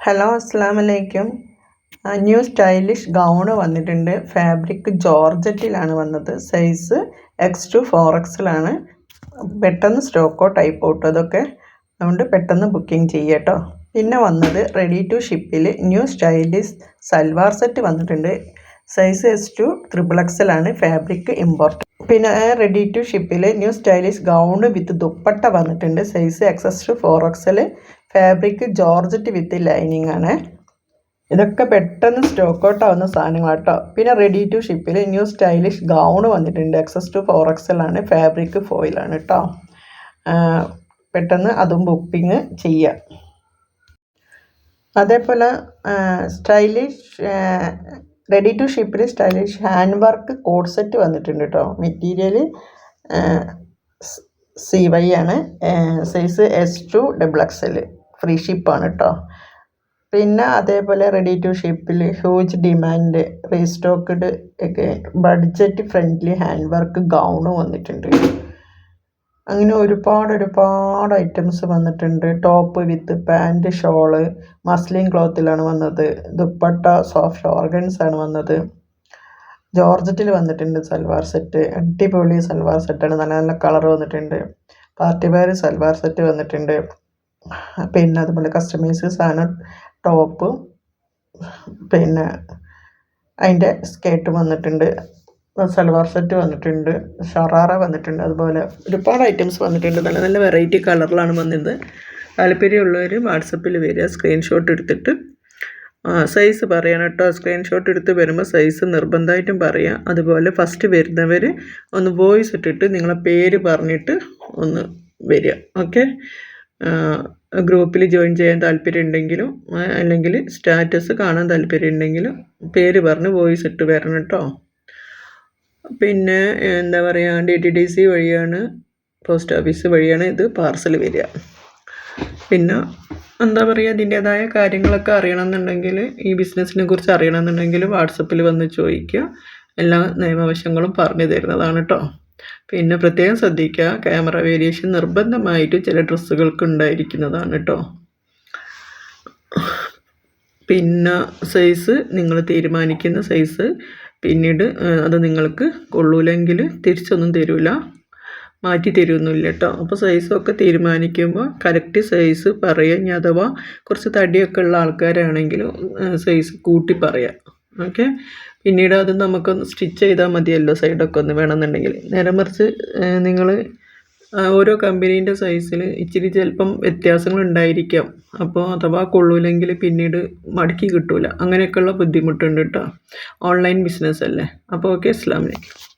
Hello അസ്സാം വലൈക്കും new stylish gown വന്നിട്ടുണ്ട്. ഫാബ്രിക് ജോർജറ്റിലാണ് വന്നത്. സൈസ് എക്സ് ടു ഫോർ എക്സിലാണ് പെട്ടെന്ന് സ്റ്റോക്കോ ടൈപ്പ് ഔട്ടോ അതൊക്കെ അതുകൊണ്ട് പെട്ടെന്ന് ബുക്കിംഗ് ചെയ്യട്ടോ പിന്നെ വന്നത് റെഡി ടു ഷിപ്പിൽ ന്യൂ സ്റ്റൈലിഷ് സൽവാർ സെറ്റ് വന്നിട്ടുണ്ട്. സൈസ് എസ് ടു ത്രിബിൾ എക്സലാണ് ഫാബ്രിക് ഇമ്പോർട്ട് പിന്നെ റെഡി ടു ഷിപ്പിൽ new stylish gown with dupatta വന്നിട്ടുണ്ട്. Size XS to four XL fabric georgette with lining ആണ്. ഇതൊക്കെ പെട്ടെന്ന് സ്റ്റോക്ക് ഔട്ട് ആവുന്ന സാധനങ്ങൾ കേട്ടോ പിന്നെ റെഡി ടു ഷിപ്പിൽ ന്യൂ സ്റ്റൈലിഷ് ഗൗൺ വന്നിട്ടുണ്ട്. എക്സസ് ടു ഫോർ ആണ് ഫാബ്രിക് ഫോയിലാണ് കേട്ടോ പെട്ടെന്ന് അതും ബുക്കിങ് ചെയ്യുക അതേപോലെ സ്റ്റൈലിഷ് റെഡി ടു ഷിപ്പിൽ stylish hand work cord set വന്നിട്ടുണ്ട് കേട്ടോ മെറ്റീരിയൽ സി വൈ ആണ്. Size S to double X L free ഷിപ്പാണ് കേട്ടോ പിന്നെ അതേപോലെ റെഡി ടു ഷിപ്പിൽ huge demand restocked budget friendly hand work gown വന്നിട്ടുണ്ട്. അങ്ങനെ ഒരുപാട് ഒരുപാട് ഐറ്റംസ് വന്നിട്ടുണ്ട്. Top with pant shawl muslin ക്ലോത്തിലാണ് വന്നത്. ദുപ്പട്ട സോഫ്റ്റ് ഓർഗൻസ് ആണ് വന്നത്. ജോർജറ്റിൽ വന്നിട്ടുണ്ട് സൽവാർ സെറ്റ് അടിപൊളി സൽവാർ സെറ്റാണ് നല്ല നല്ല കളർ വന്നിട്ടുണ്ട്. പാർട്ടി വെയർ സൽവാർ സെറ്റ് വന്നിട്ടുണ്ട്. പിന്നെ അതുപോലെ കസ്റ്റമൈസ് സാധനം ടോപ്പ് പിന്നെ അതിന്റെ സ്കേട്ട് വന്നിട്ടുണ്ട് സൽവാർ സെറ്റ് വന്നിട്ടുണ്ട് ഷറാറ വന്നിട്ടുണ്ട് അതുപോലെ ഒരുപാട് ഐറ്റംസ് വന്നിട്ടുണ്ട്. നല്ല നല്ല വെറൈറ്റി കളറിലാണ് വന്നത് താല്പര്യമുള്ളവർ വാട്സപ്പിൽ വരിക സ്ക്രീൻഷോട്ട് എടുത്തിട്ട്. സൈസ് പറയണം കേട്ടോ. സ്ക്രീൻഷോട്ട് എടുത്ത് വരുമ്പോൾ സൈസ് നിർബന്ധമായിട്ടും പറയാം. അതുപോലെ ഫസ്റ്റ് വരുന്നവർ ഒന്ന് വോയിസ് ഇട്ടിട്ട് നിങ്ങളെ പേര് പറഞ്ഞിട്ട് ഒന്ന് വരിക. ഓക്കെ ഗ്രൂപ്പിൽ ജോയിൻ ചെയ്യാൻ താല്പര്യം ഉണ്ടെങ്കിലും അല്ലെങ്കിൽ സ്റ്റാറ്റസ് കാണാൻ താല്പര്യം ഉണ്ടെങ്കിലും പേര് പറഞ്ഞ് വോയിസ് ഇട്ട് വരണം കേട്ടോ. പിന്നെ എന്താ പറയുക ഡി ടി ഡി സി വഴിയാണ് പോസ്റ്റ് ഓഫീസ് വഴിയാണ് ഇത് പാർസൽ വരിക. പിന്നെ എന്താ പറയുക അതിന്റേതായ കാര്യങ്ങളൊക്കെ അറിയണമെന്നുണ്ടെങ്കിൽ ഈ ബിസിനസ്സിനെ കുറിച്ച് അറിയണമെന്നുണ്ടെങ്കിൽ വാട്സപ്പിൽ വന്ന് ചോദിക്കുക. എല്ലാ നിയമവശങ്ങളും പറഞ്ഞു തരുന്നതാണ് കേട്ടോ. പിന്നെ പ്രത്യേകം ശ്രദ്ധിക്കുക ക്യാമറ വേരിയേഷൻ നിർബന്ധമായിട്ട് ചില ഡ്രസ്സുകൾക്ക് ഉണ്ടായിരിക്കുന്നതാണ് കേട്ടോ പിന്നെ സൈസ് നിങ്ങൾ തീരുമാനിക്കുന്ന സൈസ് പിന്നീട് അത് നിങ്ങൾക്ക് കൊള്ളൂലെങ്കിൽ തിരിച്ചൊന്നും തരില്ല മാറ്റി തരുമൊന്നുമില്ല കേട്ടോ അപ്പോൾ സൈസൊക്കെ തീരുമാനിക്കുമ്പോൾ കറക്റ്റ് സൈസ് പറയുക. ഇനി അഥവാ കുറച്ച് തടിയൊക്കെ ഉള്ള ആൾക്കാരാണെങ്കിലും സൈസ് കൂട്ടി പറയാം. ഓക്കെ? പിന്നീട് അത് നമുക്കൊന്ന് സ്റ്റിച്ച് ചെയ്താൽ മതിയല്ലോ സൈഡൊക്കെ ഒന്ന് വേണമെന്നുണ്ടെങ്കിൽ. നേരെ മറിച്ച് നിങ്ങൾ ഓരോ കമ്പനീന്റെ സൈസിൽ ഇച്ചിരി ചിലപ്പം വ്യത്യാസങ്ങൾ ഉണ്ടായിരിക്കാം. അപ്പോൾ അഥവാ കൊള്ളൂലെങ്കിൽ പിന്നീട് മടക്കി കിട്ടൂല. അങ്ങനെയൊക്കെയുള്ള ബുദ്ധിമുട്ടുണ്ട് കേട്ടോ ഓൺലൈൻ ബിസിനസ് അല്ലേ? അപ്പോൾ ഓക്കെ അസ്സാം വലൈക്കും